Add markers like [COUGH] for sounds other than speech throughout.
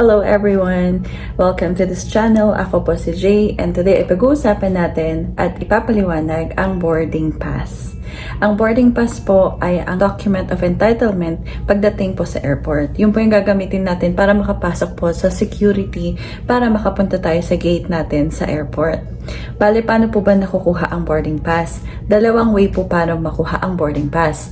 Hello everyone! Welcome to this channel. Ako po si Jay and today ay pag-uusapan natin at ipapaliwanag ang boarding pass. Ang boarding pass po ay ang document of entitlement pagdating po sa airport. Yun po yung gagamitin natin para makapasok po sa security para makapunta tayo sa gate natin sa airport. Bale, paano po ba nakukuha ang boarding pass? Dalawang way po paano makuha ang boarding pass.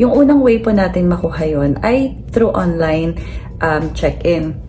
Yung unang way po natin makuha yon ay through online um, check-in.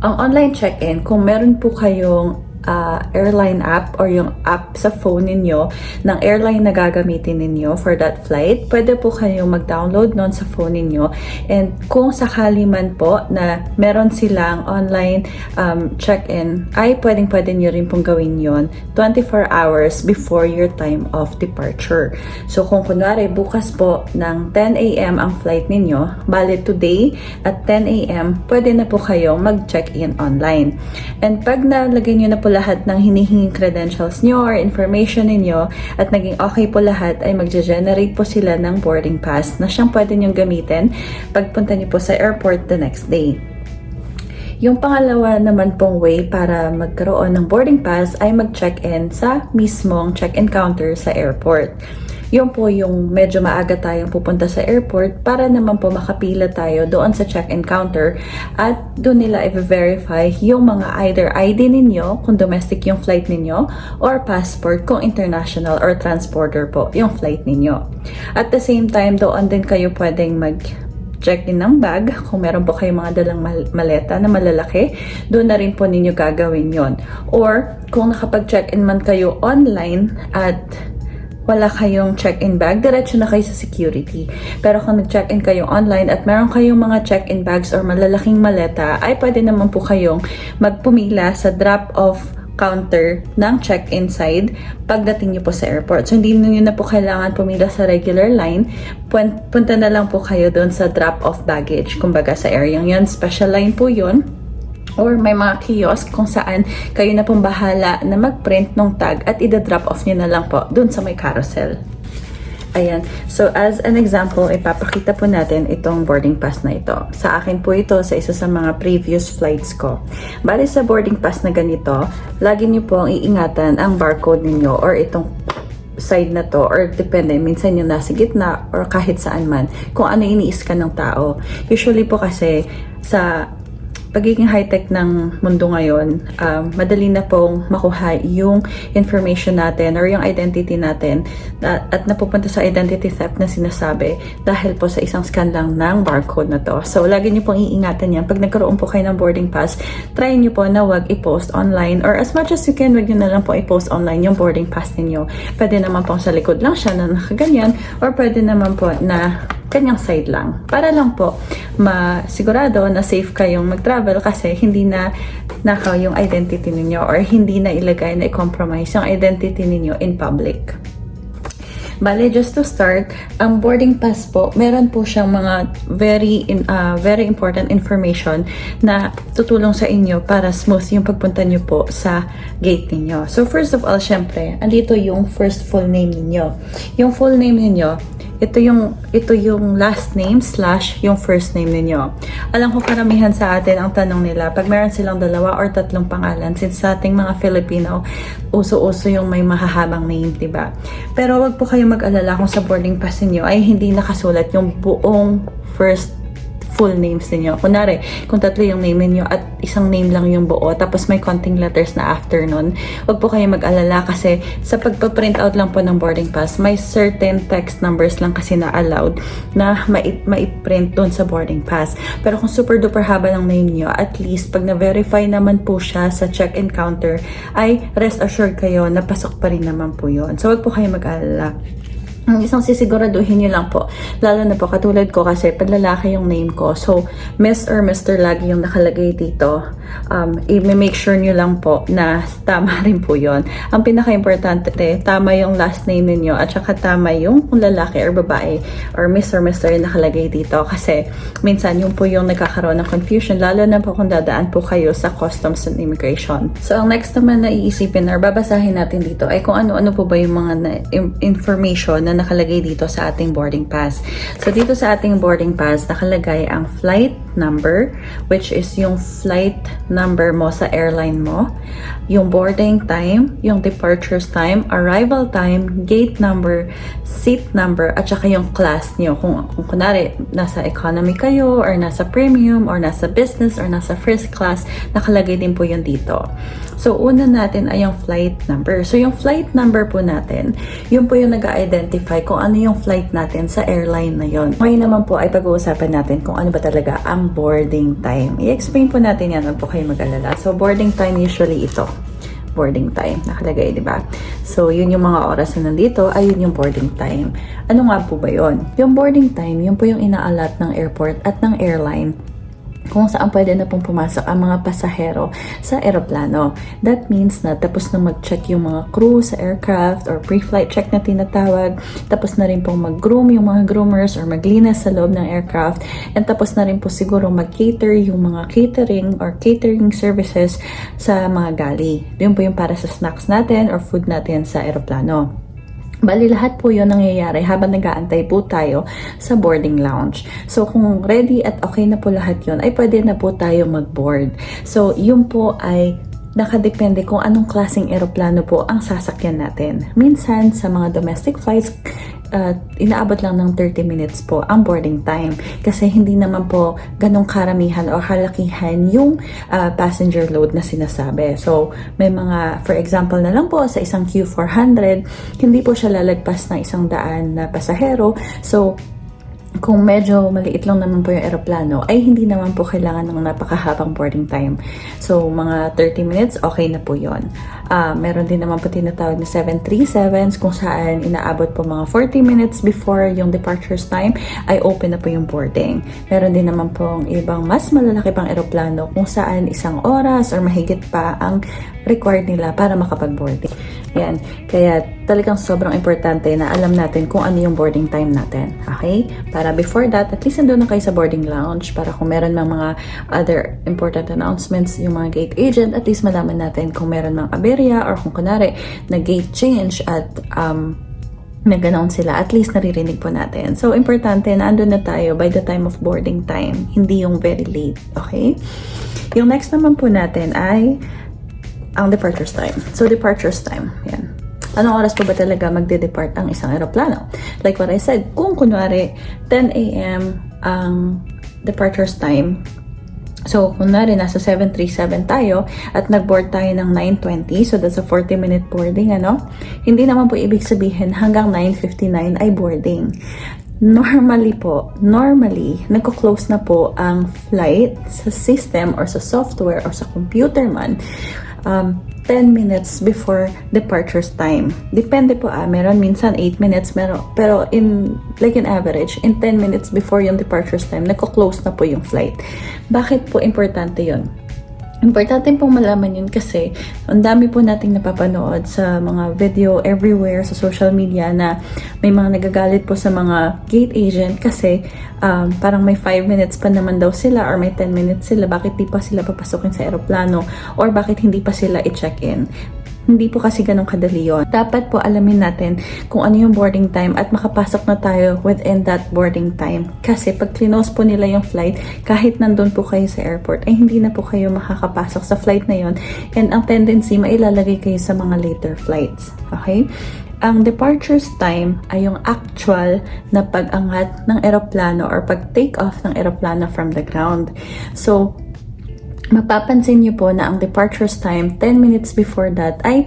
Ang online check-in, kung meron po kayong ah, airline app or yung app sa phone ninyo ng airline na gagamitin ninyo for that flight, pwede po kayong mag-download nun sa phone ninyo. And kung sakali man po na meron silang online um, check-in, ay pwedeng-pwede nyo rin pong gawin yon 24 hours before your time of departure. So kung kunwari bukas po ng 10 a.m. ang flight ninyo, bale today at 10 a.m. pwede na po kayong mag-check-in online. And pag nalagay nyo na po lahat ng hinihinging credentials nyo or information ninyo at naging okay po lahat, ay magge-generate po sila ng boarding pass na siyang pwede nyong gamitin pagpunta nyo po sa airport the next day. Yung pangalawa naman pong way para magkaroon ng boarding pass ay mag-check-in sa mismong check-in counter sa airport. Yun po yung medyo maaga tayong pupunta sa airport para naman po makapila tayo doon sa check-in counter at doon nila i-verify yung mga either ID ninyo kung domestic yung flight ninyo or passport kung international or transporter po yung flight ninyo. At the same time, doon din kayo pwedeng mag check-in ng bag. Kung meron po kayong mga dalang mal- maleta na malalaki, doon na rin po ninyo gagawin yon. Or, kung nakapag-check-in man kayo online at wala kayong check-in bag, diretso na kayo sa security. Pero kung nag-check-in kayo online at meron kayong mga check-in bags or malalaking maleta, ay pwede naman po kayong magpumila sa drop-off counter ng check-in side pagdating niyo po sa airport. So, hindi niyo na po kailangan pumila sa regular line. Pun- Punta na lang po kayo doon sa drop-off baggage. Kumbaga sa area yun, special line po yun or may mga kiosk kung saan kayo na pong bahala na mag-print ng tag at ida-drop off nyo na lang po dun sa may carousel. Ayan. So, as an example, ipapakita po natin itong boarding pass na ito. Sa akin po ito sa isa sa mga previous flights ko. Bali sa boarding pass na ganito, lagi niyo po ang iingatan ang barcode ninyo or itong side na to or depende, minsan yung nasa gitna or kahit saan man kung ano ini-scan ng tao. Usually po kasi sa pagiging high-tech ng mundo ngayon, um, madali na pong makuha yung information natin or yung identity natin na, at napupunta sa identity theft na sinasabi dahil po sa isang scan lang ng barcode na to. So, lagi niyo pong iingatan yan. Pag nagkaroon po kayo ng boarding pass, try niyo po na wag i-post online or as much as you can, wag niyo na lang po i-post online yung boarding pass ninyo. Pwede naman po sa likod lang siya na nakaganyan or pwede naman po na kanyang side lang. Para lang po masigurado na safe kayong mag-travel kasi hindi na nakaw yung identity ninyo or hindi na ilagay na i-compromise yung identity ninyo in public. Bale, just to start, ang boarding pass po, meron po siyang mga very in, uh, very important information na tutulong sa inyo para smooth yung pagpunta nyo po sa gate ninyo. So first of all, syempre, andito yung first full name ninyo. Yung full name ninyo, ito yung ito yung last name slash yung first name ninyo. Alam ko karamihan sa atin ang tanong nila pag meron silang dalawa or tatlong pangalan since sa ating mga Filipino uso-uso yung may mahahabang name, 'di ba? Pero wag po kayo mag-alala kung sa boarding pass niyo ay hindi nakasulat yung buong first full names ninyo. Kunwari, kung tatlo yung name ninyo at isang name lang yung buo, tapos may konting letters na after nun, huwag po kayo mag-alala kasi sa pagpa-print out lang po ng boarding pass, may certain text numbers lang kasi na allowed na mai- mai-print dun sa boarding pass. Pero kung super duper haba ng name nyo, at least pag na-verify naman po siya sa check-in counter, ay rest assured kayo na pasok pa rin naman po yon So, huwag po kayo mag-alala. Ang isang sisiguraduhin nyo lang po, lalo na po katulad ko kasi panlalaki yung name ko. So, Miss or Mr. lagi yung nakalagay dito. Um, i-make sure nyo lang po na [LAUGHS] tama rin po yon. Ang pinaka-importante, tama yung last name ninyo at saka tama yung kung lalaki or babae or Miss or Mr. yung nakalagay dito. Kasi minsan yung po yung nagkakaroon ng confusion, lalo na po kung dadaan po kayo sa customs and immigration. So, ang next naman na iisipin or babasahin natin dito ay kung ano-ano po ba yung mga na, information na nakalagay dito sa ating boarding pass. So, dito sa ating boarding pass, nakalagay ang flight number, which is yung flight number mo sa airline mo, yung boarding time, yung departures time, arrival time, gate number, seat number, at saka yung class nyo. Kung, kung kunwari, nasa economy kayo, or nasa premium, or nasa business, or nasa first class, nakalagay din po yun dito. So, una natin ay yung flight number. So, yung flight number po natin, yun po yung nag-identify kung ano yung flight natin sa airline na yon. Ngayon naman po ay pag-uusapan natin kung ano ba talaga ang boarding time. I-explain po natin yan, huwag po kayo mag-alala. So, boarding time usually ito boarding time nakalagay, di ba? So, yun yung mga oras na nandito, ay yun yung boarding time. Ano nga po ba yun? Yung boarding time, yun po yung inaalat ng airport at ng airline kung saan pwede na pong pumasok ang mga pasahero sa eroplano. That means na tapos na mag-check yung mga crew sa aircraft or pre-flight check na tinatawag. Tapos na rin pong mag-groom yung mga groomers or maglinis sa loob ng aircraft. And tapos na rin po siguro mag-cater yung mga catering or catering services sa mga galley. Yun po yung para sa snacks natin or food natin sa eroplano. Bali, lahat po yun nangyayari habang nag-aantay po tayo sa boarding lounge. So, kung ready at okay na po lahat yun, ay pwede na po tayo mag-board. So, yun po ay nakadepende kung anong klaseng eroplano po ang sasakyan natin. Minsan, sa mga domestic flights, uh, inaabot lang ng 30 minutes po ang boarding time kasi hindi naman po ganong karamihan o halakihan yung uh, passenger load na sinasabi. So, may mga, for example na lang po, sa isang Q400, hindi po siya lalagpas ng isang daan na pasahero. So, kung medyo maliit lang naman po yung aeroplano, ay hindi naman po kailangan ng napakahabang boarding time. So, mga 30 minutes, okay na po yon. Uh, meron din naman po tinatawag na 737s kung saan inaabot po mga 40 minutes before yung departures time, ay open na po yung boarding. Meron din naman po ibang mas malalaki pang aeroplano kung saan isang oras or mahigit pa ang required nila para makapag-boarding. Yan. Kaya talagang sobrang importante na alam natin kung ano yung boarding time natin. Okay? Para before that, at least nandun na kayo sa boarding lounge para kung meron mang mga other important announcements yung mga gate agent, at least malaman natin kung meron mang aberya or kung kunwari na gate change at um, nag-announce sila, at least naririnig po natin. So, importante na andun na tayo by the time of boarding time, hindi yung very late. Okay? Yung next naman po natin ay ang departures time. So, departures time. Yan. Anong oras po ba talaga magde-depart ang isang aeroplano? Like what I said, kung kunwari 10 a.m. ang departures time, So, kunwari, nasa 737 tayo at nag-board tayo ng 9.20, so that's a 40-minute boarding, ano? Hindi naman po ibig sabihin hanggang 9.59 ay boarding. Normally po, normally, nagko-close na po ang flight sa system or sa software or sa computer man um, 10 minutes before departures time. Depende po ah, meron minsan 8 minutes, meron, pero in, like in average, in 10 minutes before yung departures time, nagko-close na po yung flight. Bakit po importante yon? Importante pong malaman yun kasi ang dami po nating napapanood sa mga video everywhere sa social media na may mga nagagalit po sa mga gate agent kasi um, parang may 5 minutes pa naman daw sila or may 10 minutes sila bakit di pa sila papasukin sa aeroplano or bakit hindi pa sila i-check-in. Hindi po kasi ganun kadali yun. Dapat po alamin natin kung ano yung boarding time at makapasok na tayo within that boarding time. Kasi pag clinose po nila yung flight, kahit nandun po kayo sa airport, ay hindi na po kayo makakapasok sa flight na yon And ang tendency, mailalagay kayo sa mga later flights. Okay? ang departures time ay yung actual na pag-angat ng eroplano or pag-take off ng eroplano from the ground. So, mapapansin niyo po na ang departures time 10 minutes before that ay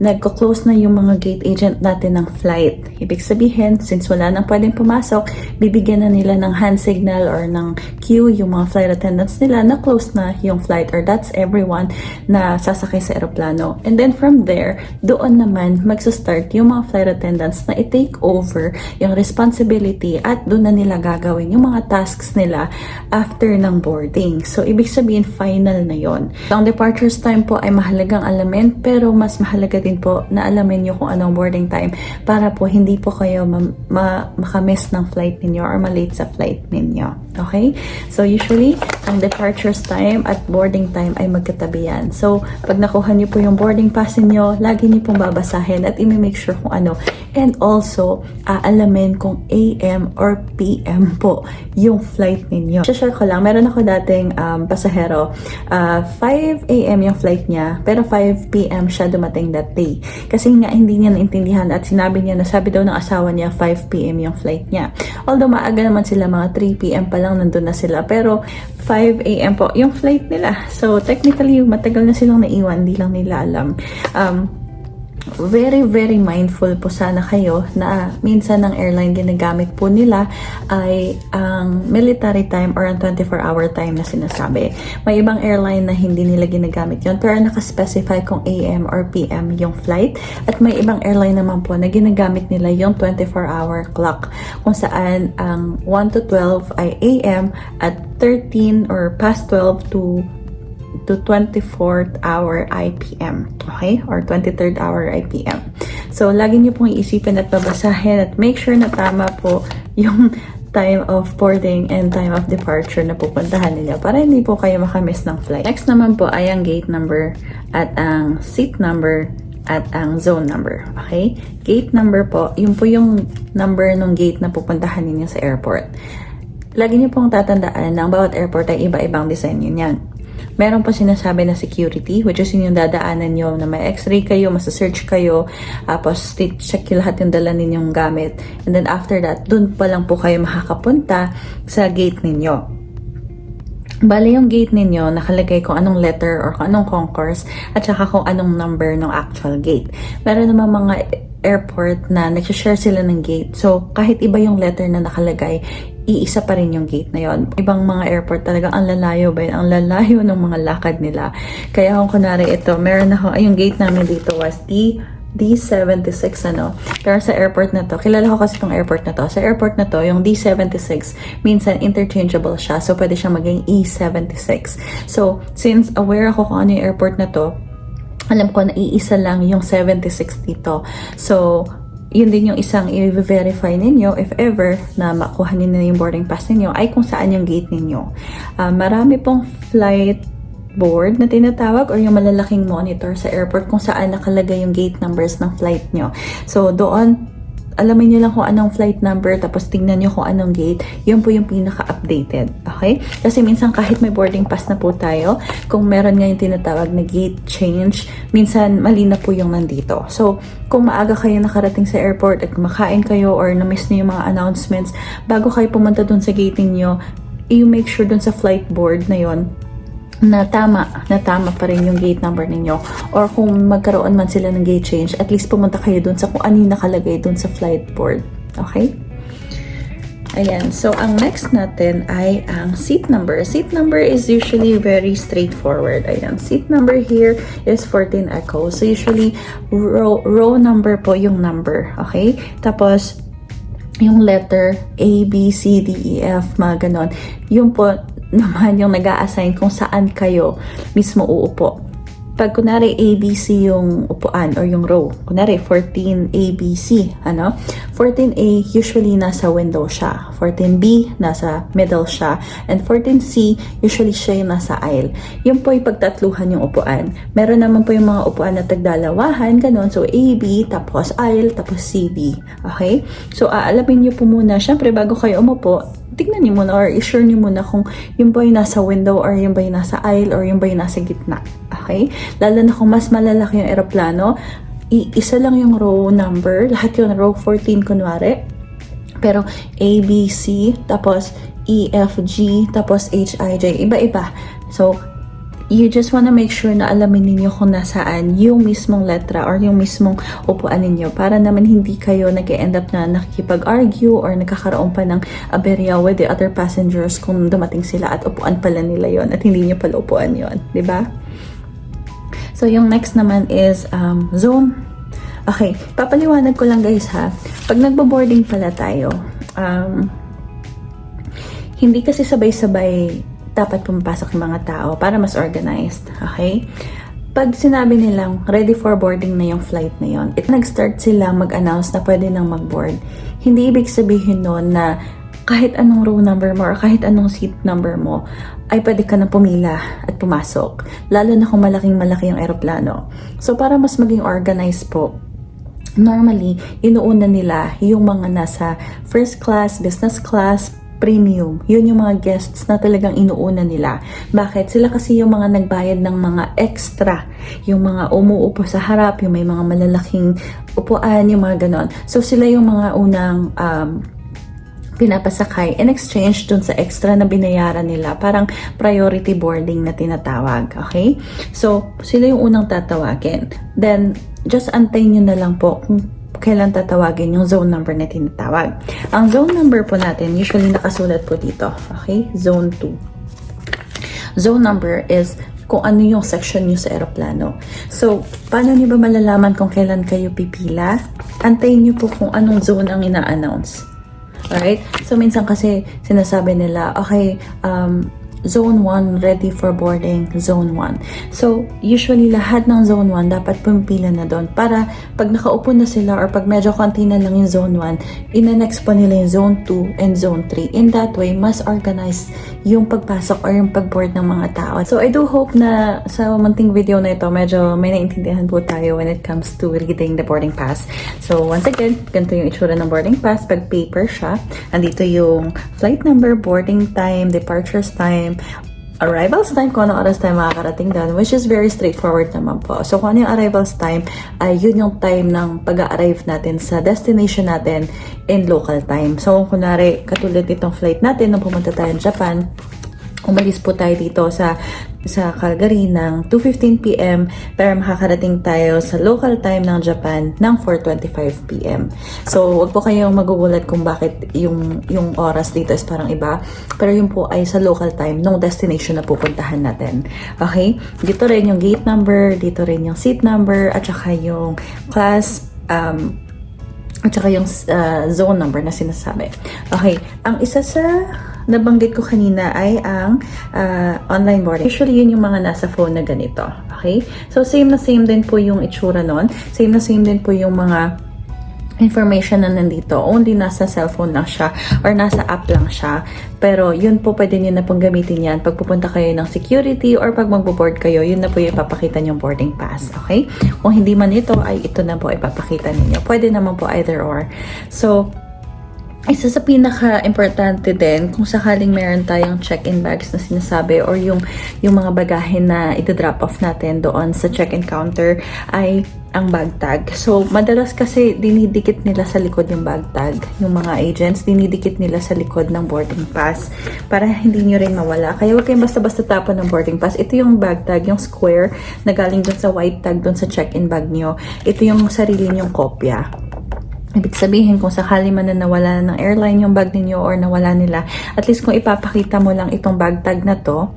nagko-close na yung mga gate agent natin ng flight. Ibig sabihin, since wala nang pwedeng pumasok, bibigyan na nila ng hand signal or ng cue yung mga flight attendants nila na close na yung flight or that's everyone na sasakay sa aeroplano. And then from there, doon naman magsa-start yung mga flight attendants na i-take over yung responsibility at doon na nila gagawin yung mga tasks nila after ng boarding. So, ibig sabihin, final na yon. Ang departures time po ay mahalagang alamin pero mas mahalaga din po na alamin nyo kung anong boarding time para po hindi po kayo ma- ma- makamiss ng flight ninyo or malate sa flight ninyo. Okay? So usually, ang departures time at boarding time ay magkatabihan. So, pag nakuha niyo po yung boarding pass niyo, lagi niyo pong babasahin at i-make sure kung ano. And also, aalamin kung AM or PM po yung flight ninyo. Share ko lang, meron ako dating um, pasahero, ah, 5 AM yung flight niya, pero 5 PM siya dumating that day. Kasi nga hindi niya naintindihan at sinabi niya na sabi daw ng asawa niya 5 PM yung flight niya. Although maaga naman sila, mga 3 PM pa lang nandun na sila, pero 5 AM po yung flight nila. So technically, matagal na silang naiwan, hindi lang nila alam. Um, very very mindful po sana kayo na minsan ng airline ginagamit po nila ay ang military time or ang 24 hour time na sinasabi. May ibang airline na hindi nila ginagamit yon pero nakaspecify kung AM or PM yung flight at may ibang airline naman po na ginagamit nila yung 24 hour clock kung saan ang 1 to 12 ay AM at 13 or past 12 to to 24th hour IPM. Okay? Or 23rd hour IPM. So, lagi niyo pong iisipin at babasahin at make sure na tama po yung [LAUGHS] time of boarding and time of departure na pupuntahan ninyo para hindi po kayo makamiss ng flight. Next naman po ay ang gate number at ang seat number at ang zone number. Okay? Gate number po, yun po yung number ng gate na pupuntahan ninyo sa airport. Lagi niyo pong tatandaan na ang bawat airport ay iba-ibang design yun yan. Meron po sinasabi na security, which is yun yung dadaanan nyo na may x-ray kayo, masa-search kayo, tapos check yung lahat yung dala ninyong gamit. And then after that, dun pa lang po kayo makakapunta sa gate ninyo. Bale yung gate ninyo, nakalagay kung anong letter or kung anong concourse at saka kung anong number ng actual gate. Meron naman mga airport na nagsishare sila ng gate. So, kahit iba yung letter na nakalagay, iisa pa rin yung gate na yon. Ibang mga airport talaga ang lalayo ba yun? Ang lalayo ng mga lakad nila. Kaya kung kunwari ito, meron ako, ay yung gate namin dito was D D76 ano. Pero sa airport na to, kilala ko kasi itong airport na to. Sa airport na to, yung D76, minsan interchangeable siya. So, pwede siya maging E76. So, since aware ako kung ano yung airport na to, alam ko na iisa lang yung 76 dito. So, yun din yung isang i-verify ninyo if ever na makuha ninyo yung boarding pass ninyo ay kung saan yung gate ninyo. Ah, marami pong flight board na tinatawag or yung malalaking monitor sa airport kung saan nakalagay yung gate numbers ng flight nyo. So, doon, alamin nyo lang kung anong flight number tapos tingnan nyo kung anong gate, yun po yung pinaka-updated. Okay? Kasi minsan kahit may boarding pass na po tayo, kung meron nga yung tinatawag na gate change, minsan mali na po yung nandito. So, kung maaga kayo nakarating sa airport at kumakain kayo or na-miss nyo yung mga announcements, bago kayo pumunta dun sa gate ninyo, i-make sure dun sa flight board na yon na tama, na tama pa rin yung gate number ninyo. Or kung magkaroon man sila ng gate change, at least pumunta kayo dun sa kung ano yung nakalagay dun sa flight board. Okay? Ayan. So, ang next natin ay ang seat number. Seat number is usually very straightforward. Ayan. Seat number here is 14 Echo. So, usually, row, row number po yung number. Okay? Tapos, yung letter A, B, C, D, E, F, mga ganon. Yung po naman yung nag assign kung saan kayo mismo uupo. Pag kunwari ABC yung upuan or yung row, kunwari 14 ABC, ano? 14A usually nasa window siya. 14B nasa middle siya. And 14C usually siya yung nasa aisle. Yun po yung pagtatluhan yung upuan. Meron naman po yung mga upuan na tagdalawahan, ganun. So AB, tapos aisle, tapos CD. Okay? So aalamin nyo po muna, syempre bago kayo umupo, tignan niyo muna or i-sure niyo muna kung yung ba yung nasa window or yung ba yung nasa aisle or yung ba yung nasa gitna. Okay? Lalo na kung mas malalaki yung eroplano, isa lang yung row number, lahat yung row 14 kunwari. Pero A, B, C, tapos E, F, G, tapos H, I, J, iba-iba. So, you just wanna make sure na alamin ninyo kung nasaan yung mismong letra or yung mismong upuan ninyo para naman hindi kayo nag-end up na nakikipag-argue or nagkakaroon pa ng aberya with the other passengers kung dumating sila at upuan pala nila yon at hindi nyo pala upuan yon, di ba? So, yung next naman is um, zone. Okay, papaliwanag ko lang guys ha. Pag nagbo-boarding pala tayo, um, hindi kasi sabay-sabay dapat pumapasok ng mga tao para mas organized. Okay? Pag sinabi nilang ready for boarding na yung flight na yon, it nag-start sila mag-announce na pwede nang mag-board. Hindi ibig sabihin nun na kahit anong row number mo or kahit anong seat number mo, ay pwede ka na pumila at pumasok. Lalo na kung malaking malaki yung aeroplano. So para mas maging organized po, normally, inuuna nila yung mga nasa first class, business class, premium. Yun yung mga guests na talagang inuuna nila. Bakit? Sila kasi yung mga nagbayad ng mga extra. Yung mga umuupo sa harap, yung may mga malalaking upuan, yung mga ganon. So sila yung mga unang um, pinapasakay in exchange dun sa extra na binayaran nila. Parang priority boarding na tinatawag. Okay? So, sila yung unang tatawagin. Then, just antayin nyo na lang po kung kailan tatawagin yung zone number na tinatawag. Ang zone number po natin, usually nakasulat po dito. Okay? Zone 2. Zone number is kung ano yung section nyo sa aeroplano. So, paano nyo ba malalaman kung kailan kayo pipila? Antayin nyo po kung anong zone ang ina-announce. Alright? So, minsan kasi sinasabi nila, okay, um, Zone 1 ready for boarding, Zone 1. So, usually lahat ng Zone 1 dapat pumipila na doon para pag nakaupo na sila or pag medyo konti na lang yung Zone 1, ina-next po nila yung Zone 2 and Zone 3. In that way, mas organized yung pagpasok or yung pag-board ng mga tao. So, I do hope na sa munting video na ito, medyo may naintindihan po tayo when it comes to reading the boarding pass. So, once again, ganito yung itsura ng boarding pass. Pag paper siya, andito yung flight number, boarding time, departures time, arrivals time, kung anong oras tayo makakarating doon, which is very straightforward naman po. So, kung ano yung arrivals time, ay yun yung time ng pag-arrive natin sa destination natin in local time. So, kunwari, katulad itong flight natin, nung pumunta tayo Japan, umalis po tayo dito sa sa Calgary ng 2.15 p.m. pero makakarating tayo sa local time ng Japan ng 4.25 p.m. So, wag po kayong magugulat kung bakit yung, yung oras dito is parang iba. Pero yun po ay sa local time ng destination na pupuntahan natin. Okay? Dito rin yung gate number, dito rin yung seat number, at saka yung class, um, at saka yung uh, zone number na sinasabi. Okay, ang isa sa nabanggit ko kanina ay ang uh, online boarding. Usually, yun yung mga nasa phone na ganito. Okay? So, same na same din po yung itsura nun. Same na same din po yung mga information na nandito. Only nasa cellphone lang siya or nasa app lang siya. Pero yun po pwede nyo na pong gamitin yan pag pupunta kayo ng security or pag magbo-board kayo, yun na po yung ipapakita yung boarding pass. Okay? Kung hindi man ito, ay ito na po ipapakita ninyo. Pwede naman po either or. So, isa sa pinaka-importante din, kung sakaling meron tayong check-in bags na sinasabi or yung, yung mga bagahe na ito-drop off natin doon sa check-in counter ay ang bag tag. So, madalas kasi dinidikit nila sa likod yung bag tag. Yung mga agents, dinidikit nila sa likod ng boarding pass para hindi nyo rin mawala. Kaya huwag kayong basta-basta tapon ng boarding pass. Ito yung bag tag, yung square na galing dun sa white tag dun sa check-in bag nyo. Ito yung sarili nyong kopya. Ibig sabihin, kung sakali man na nawala ng airline yung bag ninyo or nawala nila, at least kung ipapakita mo lang itong bag tag na to,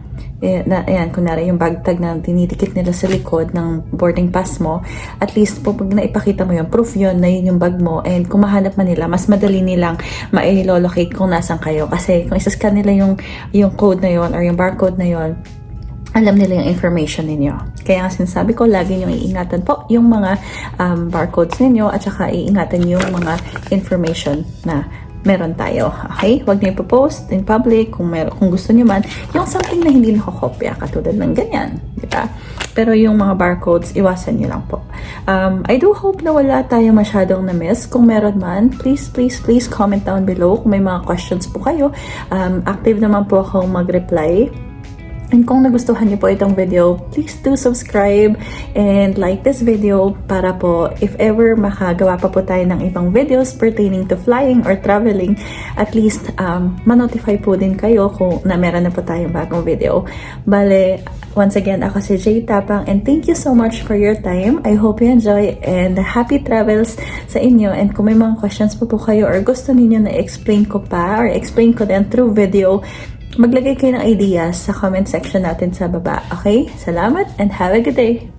eh, na, ayan, kunwari yung bag tag na dinidikit nila sa likod ng boarding pass mo, at least po pag naipakita mo yun, proof yun na yun yung bag mo, and kung mahanap man nila, mas madali nilang ma-locate kung nasan kayo. Kasi kung isascan nila yung, yung code na yon or yung barcode na yon alam nila yung information ninyo. Kaya nga sinasabi ko, lagi nyo iingatan po yung mga um, barcodes ninyo at saka iingatan yung mga information na meron tayo. Okay? Huwag niyo po-post in public kung, mer kung gusto niyo man. Yung something na hindi nakakopya, katulad ng ganyan. Diba? Pero yung mga barcodes, iwasan niyo lang po. Um, I do hope na wala tayo masyadong na-miss. Kung meron man, please, please, please comment down below kung may mga questions po kayo. Um, active naman po akong mag-reply And kung nagustuhan niyo po itong video, please do subscribe and like this video para po if ever makagawa pa po tayo ng ibang videos pertaining to flying or traveling, at least um, ma-notify po din kayo kung na meron na po tayong bagong video. Bale, once again, ako si Jay Tapang and thank you so much for your time. I hope you enjoy and happy travels sa inyo. And kung may mga questions po po kayo or gusto niyo na explain ko pa or explain ko din through video, Maglagay kayo ng ideas sa comment section natin sa baba. Okay? Salamat and have a good day!